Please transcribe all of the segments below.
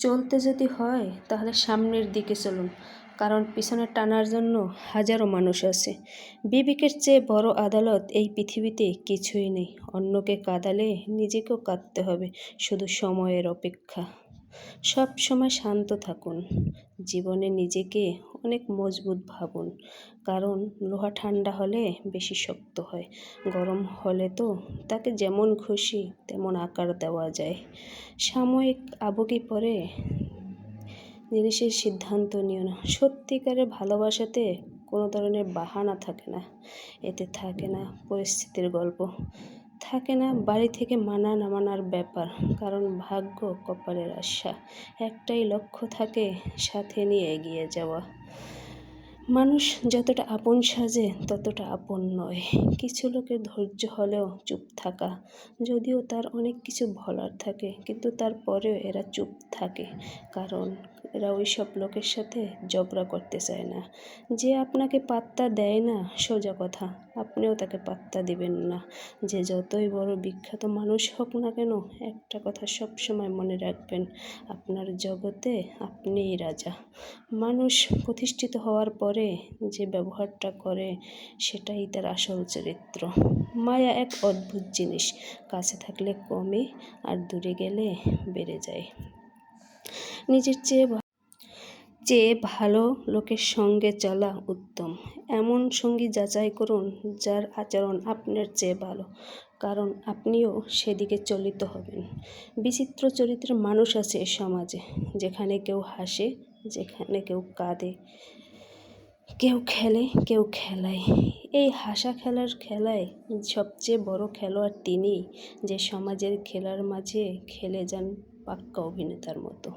চলতে যদি হয়, তাহলে সামনের দিকে চলুন, কারণ পিছনে টানার জন্য হাজারো মানুষ আছে। বিবেকের চেয়ে বড় আদালত এই পৃথিবীতে কিছুই নেই। অন্যকে কাঁদালে নিজেকেও কাঁদতে হবে, শুধু সময়ের অপেক্ষা। সব সময় শান্ত থাকুন। জীবনে নিজেকে অনেক মজবুত ভাবুন। কারণ লোহা ঠান্ডা হলে বেশি শক্ত হয়। গরম হলে তো তাকে যেমন খুশি তেমন আকার দেওয়া যায়। সাময়িক আবগে পরে জিনিসের সিদ্ধান্ত নিও না। সত্যিকারের ভালোবাসাতে কোনো ধরনের বাহানা থাকে না। এতে থাকে না পরিস্থিতির গল্প। থাকে না, বাড়ি থেকে মানা না মানার ব্যাপার। কারণ ভাগ্য কপালের আশা। একটাই লক্ষ্য থাকে, সাথে নিয়ে এগিয়ে যাওয়া। মানুষ যতটা আপন সাজে, ততটা আপন নয়। কিছু লোকের ধৈর্য হলেও চুপ থাকা। যদিও তার অনেক কিছু বলার থাকে, কিন্তু তারপরেও এরা চুপ থাকে। কারণ এরা ওই সব লোকের সাথে ঝগড়া করতে চায় না। যে আপনাকে পাত্তা দেয় না, সোজা কথা। আপনিও তাকে পাত্তা দিবেন না। যে যতই বড় বিখ্যাত মানুষ হোক না কেন, একটা কথা সব সময় মনে রাখবেন, আপনার জগতে আপনিই রাজা। মানুষ প্রতিষ্ঠিত হওয়ার পরে যে ব্যবহারটা করে, সেটাই তার আসল চরিত্র। মায়া এক অদ্ভুত জিনিস, কাছে থাকলে কমে আর দূরে গেলে বেড়ে যায়। নিজের চেয়ে চেয়ে ভালো লোকের সঙ্গে চলা উত্তম। এমন সঙ্গী যাচাই করুন যার আচরণ আপনার চেয়ে ভালো, কারণ আপনিও সেদিকে চলিত হবেন। বিচিত্র চরিত্রের মানুষ আছে সমাজে, যেখানে কেউ হাসে, যেখানে কেউ কাঁদে, কেউ খেলে, কেউ খেলায়। এই হাসা খেলার খেলায় সবচেয়ে বড় খেলোয়াড় তিনি যে সমাজের খেলার মাঝে খেলে যান পাক্কা অভিনেতার মতো।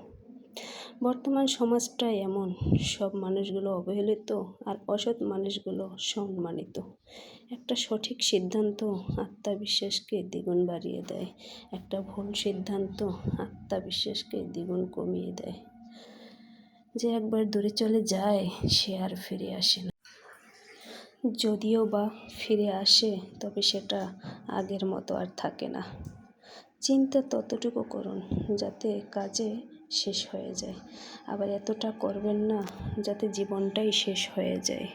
বর্তমান সমাজটা এমন, সব মানুষগুলো অবহেলিত আর অসৎ মানুষগুলো সম্মানিত। একটা সঠিক সিদ্ধান্ত আত্মবিশ্বাসকে দ্বিগুণ বাড়িয়ে দেয়, একটা ভুল সিদ্ধান্ত আত্মবিশ্বাসকে দ্বিগুণ কমিয়ে দেয়। যে একবার দূরে চলে যায়, সে আর ফিরে আসে না। যদিও বা ফিরে আসে, তবে সেটা আগের মতো আর থাকে না। চিন্তা ততটুকু করুন, যাতে কাজে শেষ হয়ে যায়। আবার এতটা করবেন না যাতে জীবনটাই শেষ হয়ে যায়।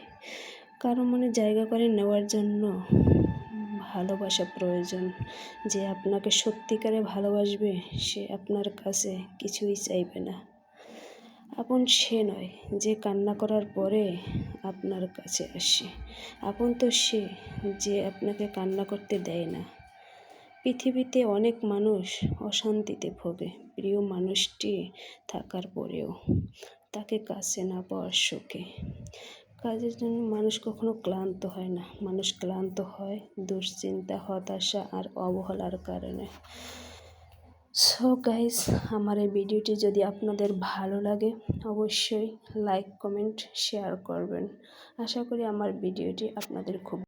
কারও মনে জায়গা করে নেওয়ার জন্য ভালোবাসা প্রয়োজন। যে আপনাকে সত্যিকারে ভালোবাসবে, সে আপনার কাছে কিছুই চাইবে না। আপন সে নয়, যে কান্না করার পরে আপনার কাছে আসে। আপন তো সে, যে আপনাকে কান্না করতে দেয় না। পৃথিবীতে অনেক মানুষ অশান্তিতে ভোগে। প্রিয় মানুষটি থাকার পরেও তাকে কাছে না পাওয়ার শোকে। কাজের জন্য মানুষ কখনো ক্লান্ত হয় না। মানুষ ক্লান্ত হয়, দুশ্চিন্তা, হতাশা আর অবহেলার কারণে। সো গাইস আমার এই ভিডিওটি যদি আপনাদের ভালো লাগে, অবশ্যই লাইক কমেন্ট শেয়ার করবেন। আশা করি আমার ভিডিওটি আপনাদের খুব